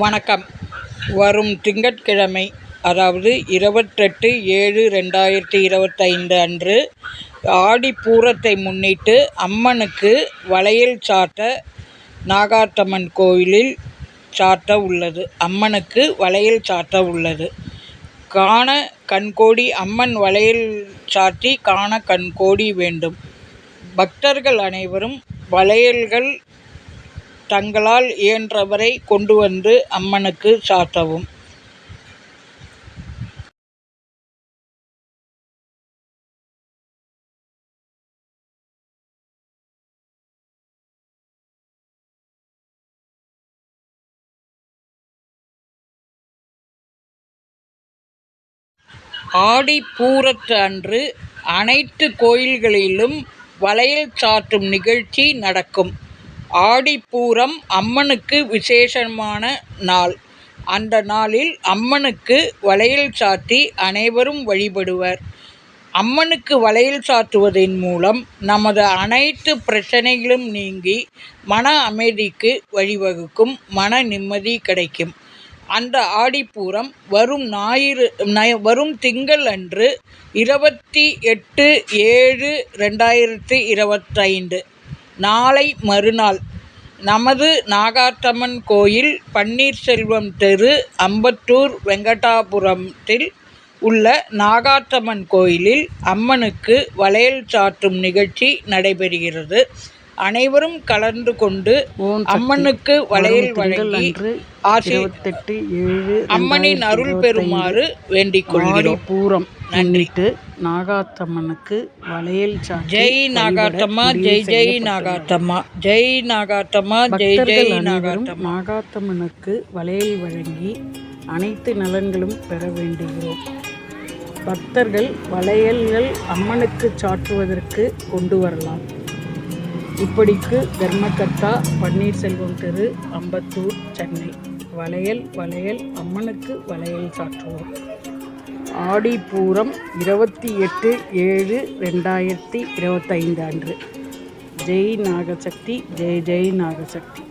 வணக்கம். வரும் திங்கட்கிழமை அதாவது இருபத்தெட்டு ஏழு ரெண்டாயிரத்தி இருபத்தைந்து அன்று ஆடிப்பூரத்தை முன்னிட்டு அம்மனுக்கு வளையல் சாத்த நாகாத்தம்மன் கோயிலில் சாத்த உள்ளது. அம்மனுக்கு வளையல் சாத்த உள்ளது. காண கண்கோடி அம்மன் வளையல் சாத்தி காண கண்கோடி வேண்டும். பக்தர்கள் அனைவரும் வளையல்கள் தங்களால் இயன்றவரை கொண்டு வந்து அம்மனுக்கு சாத்தவும். ஆடிப்பூரத்து அன்று அனைத்து கோயில்களிலும் வளையல் சாத்தும் நிகழ்ச்சி நடக்கும். ஆடிப்பூரம் அம்மனுக்கு விசேஷமான நாள். அந்த நாளில் அம்மனுக்கு வளையல் சாத்தி அனைவரும் வழிபடுவர். அம்மனுக்கு வளையல் சாத்துவதன் மூலம் நமது அனைத்து பிரச்சனைகளும் நீங்கி மன அமைதிக்கு வழிவகுக்கும் மன நிம்மதி கிடைக்கும். அந்த ஆடிப்பூரம் வரும் ஞாயிறு வரும் திங்கள் அன்று இருபத்தி எட்டு ஏழு ரெண்டாயிரத்தி இருபத்தைந்து. நாளை மறுநாள். நமது நாகாத்தம்மன் கோயில் பன்னீர்செல்வம் தெரு அம்பத்தூர் வெங்கடாபுரத்தில் உள்ள நாகாத்தம்மன் கோயிலில் அம்மனுக்கு வளையல் சாற்றும் நிகழ்ச்சி நடைபெறுகிறது. அனைவரும் கலந்து கொண்டு. அம்மனுக்கு வளையல் வழங்கி இருபத்தெட்டு ஏழு அம்மனின் அருள் பெறுமாறு வேண்டிக் கொள்கிறோம் பூரம் நன்றி. முன்னிட்டு நாகாத்தம்மனுக்கு வளையல் ஜெய் நாகாத்தம்மா ஜெய் ஜெய். நாகாத்தம்மா ஜெய் நாகாத்தம்மா ஜெய் ஜெய் நாகாத்தம்மா நாகாத்தம்மனுக்கு வளையல் வழங்கி அனைத்து நலன்களும் பெற வேண்டுகிறோம் பக்தர்கள் வளையல்கள் அம்மனுக்கு சாற்றுவதற்கு கொண்டு வரலாம் இப்படிக்கு தர்மகர்த்தா பன்னீர்செல்வம் தெரு அம்பத்தூர் சென்னை. வளையல் வளையல் அம்மனுக்கு வளையல் சாற்றுவோம். ஆடிப்பூரம் இருபத்தி எட்டு ஏழு ரெண்டாயிரத்தி இருபத்தைந்து அன்று. ஜெய் நாகசக்தி ஜெய் ஜெய் நாகசக்தி.